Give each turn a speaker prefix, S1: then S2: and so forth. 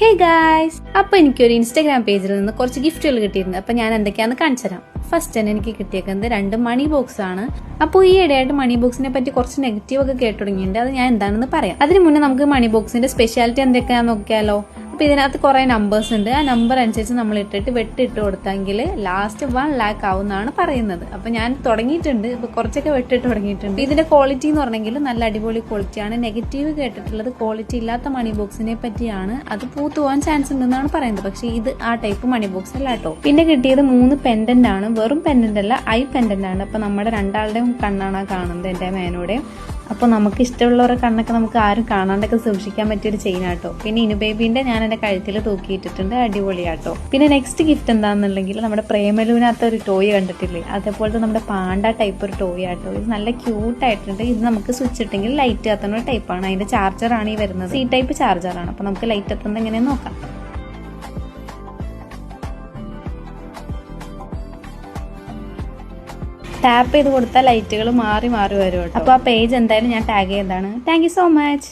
S1: Hey guys അപ്പൊ എനിക്കൊരു Instagram പേജിൽ നിന്ന് കുറച്ച് ഗിഫ്റ്റുകൾ കിട്ടിയിരുന്നു അപ്പൊ ഞാൻ എന്തൊക്കെയാണെന്ന് കാണിച്ചു തരാം. ഫസ്റ്റ് തന്നെ എനിക്ക് കിട്ടിയേക്കുന്നത് രണ്ട് മണി ബോക്സ് ആണ്. അപ്പോൾ ഈ ഇടയായിട്ട് മണി ബോക്സിനെ പറ്റി കുറച്ച് നെഗറ്റീവ് ഒക്കെ കേട്ടു തുടങ്ങിയിട്ടുണ്ട്. അത് ഞാൻ എന്താണെന്ന് പറയാം. അതിന് മുന്നേ നമുക്ക് മണി ബോക്സിന്റെ സ്പെഷ്യാലിറ്റി എന്തൊക്കെയാണെന്ന് നോക്കിയാലോ? അപ്പൊ ഇതിനകത്ത് കുറേ നമ്പേഴ്സ് ഉണ്ട്. ആ നമ്പർ അനുസരിച്ച് നമ്മൾ ഇട്ടിട്ട് വെട്ടിട്ട് കൊടുത്തെങ്കിൽ ലാസ്റ്റ് വൺ ലാക്ക് ആവുമെന്നാണ് പറയുന്നത്. അപ്പൊ ഞാൻ തുടങ്ങിയിട്ടുണ്ട്. ഇപ്പൊ കുറച്ചൊക്കെ വെട്ടിട്ട് തുടങ്ങിയിട്ടുണ്ട്. ഇതിന്റെ ക്വാളിറ്റി എന്ന് പറഞ്ഞെങ്കിൽ നല്ല അടിപൊളി ക്വാളിറ്റിയാണ് നെഗറ്റീവ് കേട്ടിട്ടുള്ളത് ക്വാളിറ്റി ഇല്ലാത്ത മണി ബോക്സിനെ പറ്റിയാണ്. അത് പൂത്തു പോകാൻ ചാൻസ് ഉണ്ടെന്നാണ് പറയുന്നത്. പക്ഷേ ഇത് ആ ടൈപ്പ് മണി ബോക്സ് അല്ല കേട്ടോ പിന്നെ കിട്ടിയത് മൂന്ന് പെൻഡന്റ് ആണ്. വെറും പെൻഡന്റ് അല്ല ഐ പെൻഡന്റ് ആണ്. അപ്പൊ നമ്മുടെ രണ്ടാളുടെയും കണ്ണാണ് കാണുന്നത് എന്റെ മേനോടെയും. അപ്പൊ നമുക്ക് ഇഷ്ടമുള്ളവരെ കണ്ണൊക്കെ നമുക്ക് ആരും കാണാണ്ടൊക്കെ സൂക്ഷിക്കാൻ പറ്റിയൊരു ചെയിൻ ആട്ടോ പിന്നെ ഇനു ബേബീന്റെ ഞാൻ എന്റെ കഴുത്തിൽ തൂക്കിയിട്ടിട്ടുണ്ട് അടിപൊളിയാട്ടോ. പിന്നെ നെക്സ്റ്റ് ഗിഫ്റ്റ് എന്താണെന്നുണ്ടെങ്കിൽ നമ്മുടെ പ്രേമലുവിനകത്ത് ഒരു ടോയ് കണ്ടിട്ടില്ലേ? അതേപോലത്തെ നമ്മുടെ പാണ്ട ടൈപ്പ് ഒരു ടോയ് ആട്ടോ ഇത് നല്ല ക്യൂട്ട് ആയിട്ടുണ്ട്. ഇത് നമുക്ക് സ്വിച്ച് ഇട്ടെങ്കിൽ ലൈറ്റ് കത്തുന്ന ടൈപ്പാണ് അതിന്റെ ചാർജറാണ് ഈ വരുന്നത്. സി ടൈപ്പ് ചാർജറാണ് അപ്പോൾ അപ്പൊ നമുക്ക് ലൈറ്റ് എത്തുന്നത് എങ്ങനെയെന്ന് നോക്കാം. ടാപ്പ് ചെയ്ത് കൊടുത്താൽ ലൈറ്റുകൾ മാറി മാറി വരും കേട്ടോ. അപ്പൊ ആ പേജ് എന്തായാലും ഞാൻ ടാഗ് ചെയ്തതാണ്. Thank so much